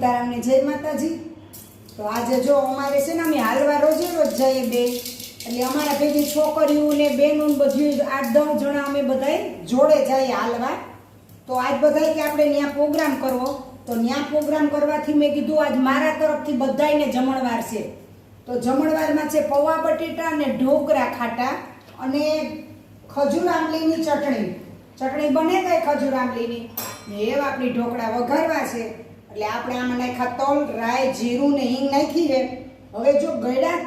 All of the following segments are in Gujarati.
સીતારામને જય માતાજી. તો આજે જો અમારે છે ને અમે હાલવા રોજે રોજ જઈએ બે. એટલે અમારા ભેગી છોકરીઓ ને બેનું બધું આઠ દસ જણા અમે બધાય જોડે જઈએ હાલવા. તો આજ બધાય કે આપણે ત્યાં પ્રોગ્રામ કરવો. તો ત્યાં પ્રોગ્રામ કરવાથી મેં કીધું આજ મારા તરફથી બધાયને જમણવાર છે. તો જમણવારમાં છે પૌવા બટેટા અને ઢોકળા ખાટા અને ખજૂર આંબલીની ચટણી. ચટણી બને કઈ ખજૂર આંબલીની એવા આપણી ઢોકળા વઘારવા છે. એટલે આપણે આમાં નાખ્યા તલ રાય જીરું ને હિંગ નાખી છે. હવે જો ગળા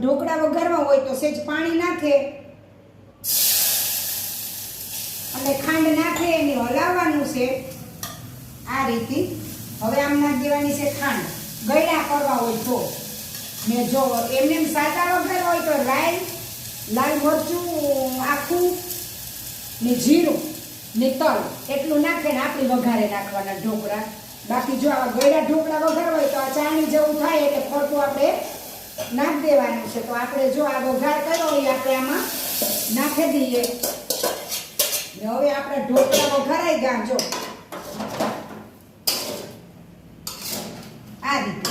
ઢોકળા વઘારવા હોય તો સેજ પાણી નાખે. અને ખાંડ નાખે, એને હલાવવાનું છે. આ રીતે. હવે આમ નાખ દેવાની છે ખાંડ. ગળા કરવા હોય તો. ને જો એમને એમ સાદા વગર હોય તો રાઈ, લાલ મરચું, આખું, ને જીરું, ને તલ. એટલું નાખે ને આપણી વઘારે નાખવાના ઢોકળા. બાકી જો આવા ગળ્યા ઢોકળા વઘાર હોય તો આ ચાણી જેવું થાય એટલે ફરતું આપણે નાખી દેવાનું છે. તો આપણે જો આ વઘાર કર્યો એ આપણે આમાં નાખી દઈએ. હવે આપણે ઢોકળા વઘારાઈ ગયા જો. આ રીતે.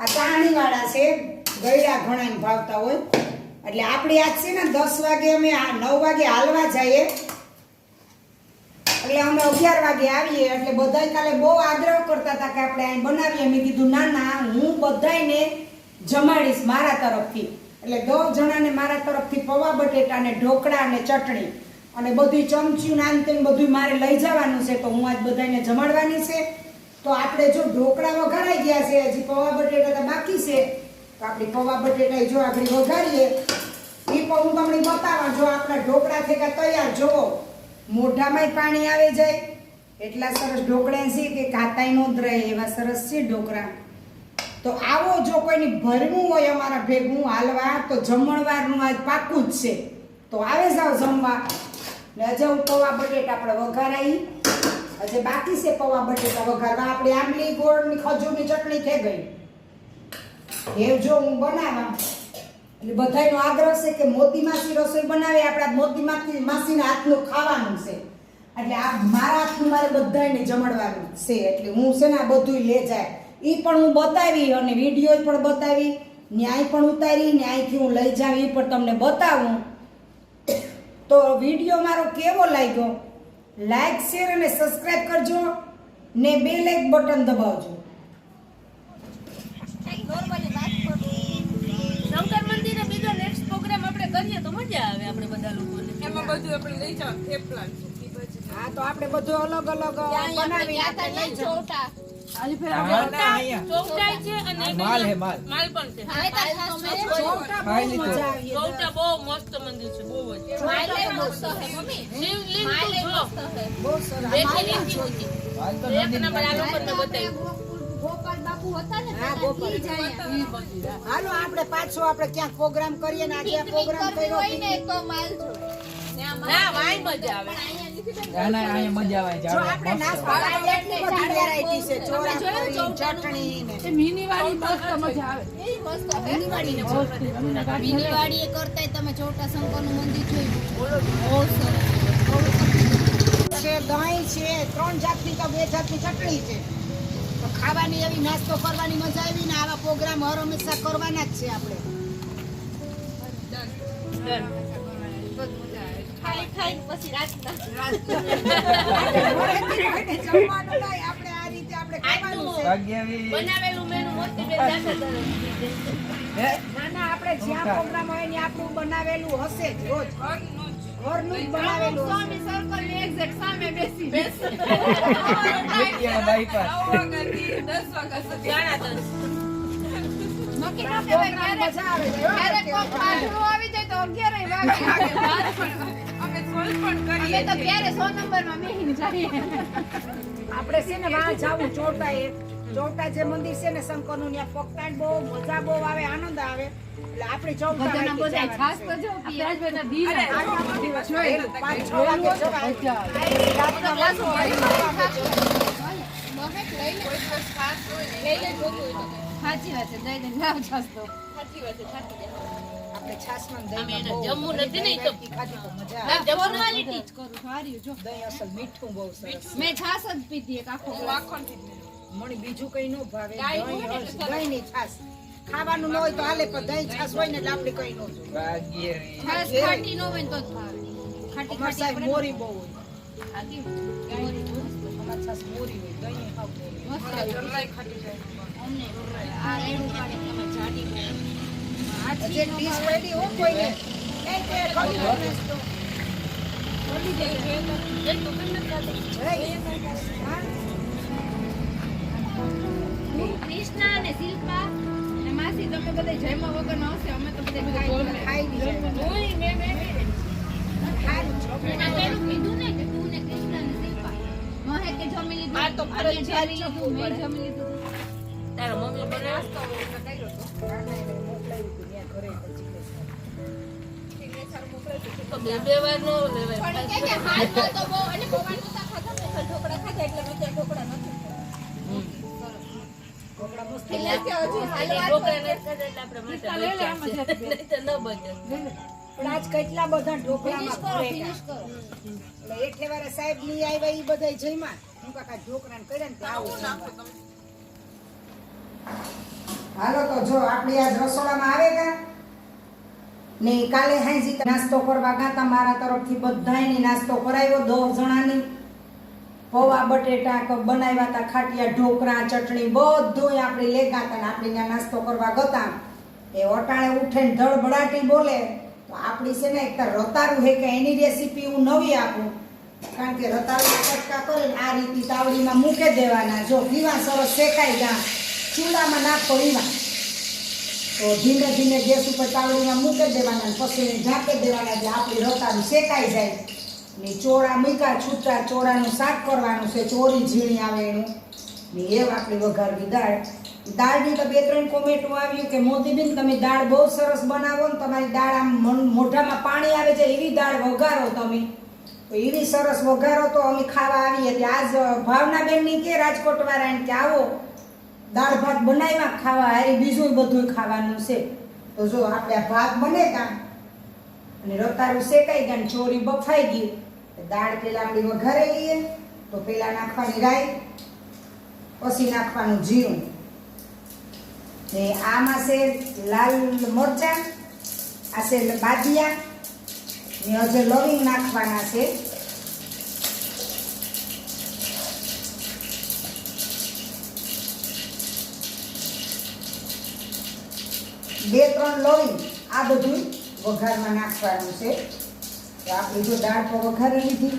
આ ચાણીવાળા છે, ગળ્યા ઘણા ભાવતા હોય. એટલે આપણી આજ છે ને દસ વાગે અમે નવ વાગે હાલવા જઈએ. એટલે અમે અગિયાર વાગે આવીએ, એટલે બધાય કાલે બહુ આગ્રહ કરતા હતા કે આપણે અહીં બનાવીએ. મેં કીધું, ના ના, હું બધાને જમાડીશ મારા તરફથી. એટલે દસ જણાને મારા તરફથી પૌવા, બટેટા ને ઢોકળા અને ચટણી અને બધી ચમચીયું નાન બધું મારે લઈ જવાનું છે, તો હું આજ બધાને જમાડવાની છે. તો આપણે જો ઢોકળા વઘારાઈ ગયા છે, હજી પૌવા, બટેટા તો બાકી છે. તો આપણી પૌવા બટેટા જો આપણે વઘારીએ. એ પણ હું તમને બતાવવા, જો આપણા ઢોકળા થેકા તૈયાર જોવો મોઢામાંય પાણી આવે જાય. એટલા સરસ ઢોકળા છે કે કાતાય નો જ રહે એવા સરસ છે ઢોકળા. તો આવો જો કોઈની ભરવું હોય અમારા ભેગું હાલવા, તો જમણવારનું આજ પાકું જ છે. તો આવે જાવ જમવા. ને હજે હું પૌવા બટેટા આપણે વઘારાઈ. હજે બાકી છે પૌવા બટેટા વઘારવા. આપણે આંબલી, ગોળની, ખજૂરની ચટણી થઈ ગઈ. એ જો હું બનાવવા એટલે બધાયનો આગ્રહ છે કે મોતી માસી રસોઈ બનાવે, આપણા મોતી માસી માસીના હાથનું ખાવાનું છે. એટલે આ મારા હાથનું મારે બધાયને જમડવાનું છે. એટલે હું છે ને આ બધું લે જાય. એ પણ હું બતાવી અને વીડિયો પણ બતાવી, ન્યાય પણ ઉતારી, ન્યાયથી હું લઈ જાઉં એ પણ તમને બતાવું. તો વીડિયો મારો કેવો લાગ્યો? લાઈક શેર અને સબસ્ક્રાઈબ કરજો ને બે લાઈક બટન દબાવજો. બધું આપણે લઈ જાવ એ પ્લાન હા તો આપણે બધું અલગ અલગ બનાવી આપણે લઈ જાઓ. ચોકટાઈ છે અને એક માલ હે માલ. માલ. પણ છે. ચોટા બહુ ખાઈ લીધો. મજા આવી ચોકટા બહુ મસ્ત મંદિર છે બહુ જ. શિવલિંગ તો જો બહુ સરસ. દેખી લીધી હતી હાલ તો એક નદી નંબર આ લોકોને બતાવ્યું ગોપાલ બાપુ હતા ને. હાલો આપણે પાછો આપણે ક્યાંક પ્રોગ્રામ કરીએ ને આજે પ્રોગ્રામ કર્યો ને તો માલ જોડે. ના વાય મજા આવે. આના અહીંયા મજા આવે જો આપણે મસ્ત. નાસ્તા એટલી બધી વેરાયટી છે. ચોળા ચટણી ને એ મસ્ત કરતાંય તમે ચોટા શંકરનું મંદિર જોયું. બહુ સરસ. છે દહીં છે ત્રણ જાતની તો બે જાતની ચટણી છે. તો ખાવાની એવી નાસ્તો કરવાની મજા આવી ને આવા પ્રોગ્રામ હર હંમેશા કરવાના જ છે આપણે. જમવાનું નહીં આપણે આ રીતે આપણે. બનાવેલું? ના આપણે જ્યાં પ્રોગ્રામ હોય ને આપણું બનાવેલું હશે જ બનાવેલું સ્વામી સામે બેસી. બેસી. દસ વાગ્યા સુધી જાય તો અગિયારેય વાગે. અમે સોલ્વ પણ કરીએ તો ક્યારે સો નંબરમાં બેસીને જઈએ. આપણે છે ને વાં જાવું ચોટા એ ચોટા જે મંદિર છે ને શંકરનું ત્યાં પગતાણ બહુ મજા બહુ આવે આનંદ આવે એટલે આપણે ચોટા બધાના. તો જો દિવસ પાંચ છ વાગે. રાતના હોય. સાચી વાત છે જઈને લાવ છાસ સાચી વાત છે સાચી વાત આપણે બહુ જમવું નથી ને તો. ઘણી ખાધી તો મજા જમવાની કરું સારી જો. દહીં અસલ મીઠું બહુ સરસ મેં છાસ જ પીધી એક આખો. મને બીજું કઈ ન ભાવે દહીં ને ખાવાનું ન હોય તો હાલે પણ દહીં છાશ હોય ને એટલે આપણે કઈ ન જોઈએ છાસ ખાટી ન હોય તો જ ભાવે. ખાટી ખાટી મોરી બહુ હોય. મોરી અમાર છાશ મોરી હોય દહીં ખાવ. મોરી મસ્ત. મારા આવી. જરલાઈ ખાટી જાય. અમને આ રેડું પાડે તમે જાડી ગઈ. આછી હજી ન ડીશ પડી હો કોઈને એ કે ખોલી દો નાસ્તો. ખોલી દે. એ તો કેમ નથી ખાતી? જય. હા? હું, ક્રિષ્ના અને શિલ્પા અને માસી તમે બધા જયમાં વગર હશે અમે તો બધા ખાઈ ખાઈ લીધા. ઓય, મેં મેં મેં. ખારું છે. મેં પેલું કીધું ને કે તું ને ક્રિષ્ના અને શિલ્પા મહે કે જમી લીધું આ તો અને ફરજિયાત લીધું મેં જમી લીધું તારા મમ્મી બનાવે કર્યો હતો. પણ આજ કેટલા બધા ઢોકળામાં. એટલે વાળા સાહેબની આવ્યા એ બધા જઈમાં હું કાકા ઢોકળા કર્યા ને આવું. હાલો તો જો આપણી આજ રસોડામાં આવે કા? ને કાલે હાંજી નાસ્તો કરવા ગાતા મારા તરફથી બધાયની નાસ્તો કરાવ્યો, દસ જણાની. પૌવા, બટેટા બનાવ્યા હતા ખાટિયા, ઢોકળા, ચટણી બધું આપણે લેગા હતા આપણે ત્યાં નાસ્તો કરવા ગતા. એ ઓટાણે ઉઠે ને ધડબડાટી બોલે. તો આપણી છે ને એક રતારું હે કે એની રેસીપી હું નવી આપું. કારણ કે રતાળું કટકા કરીને આ રીતે તાવડીમાં મૂકી દેવાના. જો દીવા સરસ શેકાઈ ગયા ચૂલામાં નાખો એમાં. તો ધીમે ધીમે ગેસ ઉપર તાવડીમાં મૂકી દેવાના પછી ઢાંકી દેવાના એટલે આપણી રતાનું શેકાઈ જાય. ને ચોળા મૂક્યા છૂટા ચોળાનું શાક કરવાનું છે, ચોરી ઝીણી આવે એનું. ને એવ આપણી વઘારવી દાળ. દાળની તો બે ત્રણ કોમેન્ટો આવ્યું કે મોદીબેન તમે દાળ બહુ સરસ બનાવો ને તમારી દાળ આમ મોઢામાં પાણી આવે છે, એવી દાળ વઘારો તમે. તો એવી સરસ વઘારો તો અમે ખાવા આવીએ. એટલે આજ ભાવનાબેનની કે રાજકોટવાળા એને કે આવો. દાળ ભાત બનાવ્યા, ખાવા હારી બીજું બધું ખાવાનું છે. તો જો આપણે આ ભાત બને ત્યાં, અને રતારું શેકાઈ ગયા ને ચોરી બફાઈ ગઈ દાળ પેલા આપણી વઘારે લઈએ, તો પેલા નાખવાની રાઈ, પછી નાખવાનું જીરું ને આમાં છે લાલ મરચાં, આ છે બાદિયા ને હજે લવિંગ નાખવાના છે. બે, ત્રણ લવિંગ આ બધું વઘારમાં નાખવાનું છે. તો આપણે જો દાળ તો વઘારી લીધી.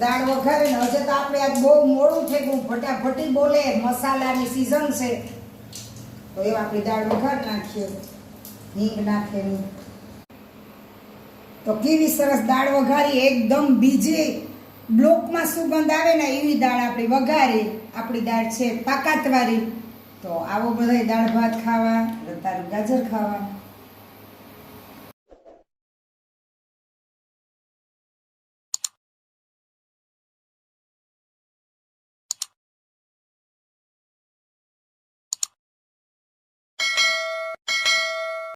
દાળ વઘારી ને હજે તો આપણે આજ બહુ મોડું થઈ ગયું. ફટાફટી બોલે, મસાલાની સિઝન છે. તો એ આપણી દાળ વઘારી નાખીએ. હિંગ નાખેલી. તો કેવી સરસ દાળ વઘારી, એકદમ બીજી બ્લોકમાં સુગંધ આવે ને એવી દાળ આપણી વઘારી. આપણી દાળ છે પાકાતવાળી તો આવો બધાય દાળ ભાત ખાવા રતારું ગાજર ખાવા.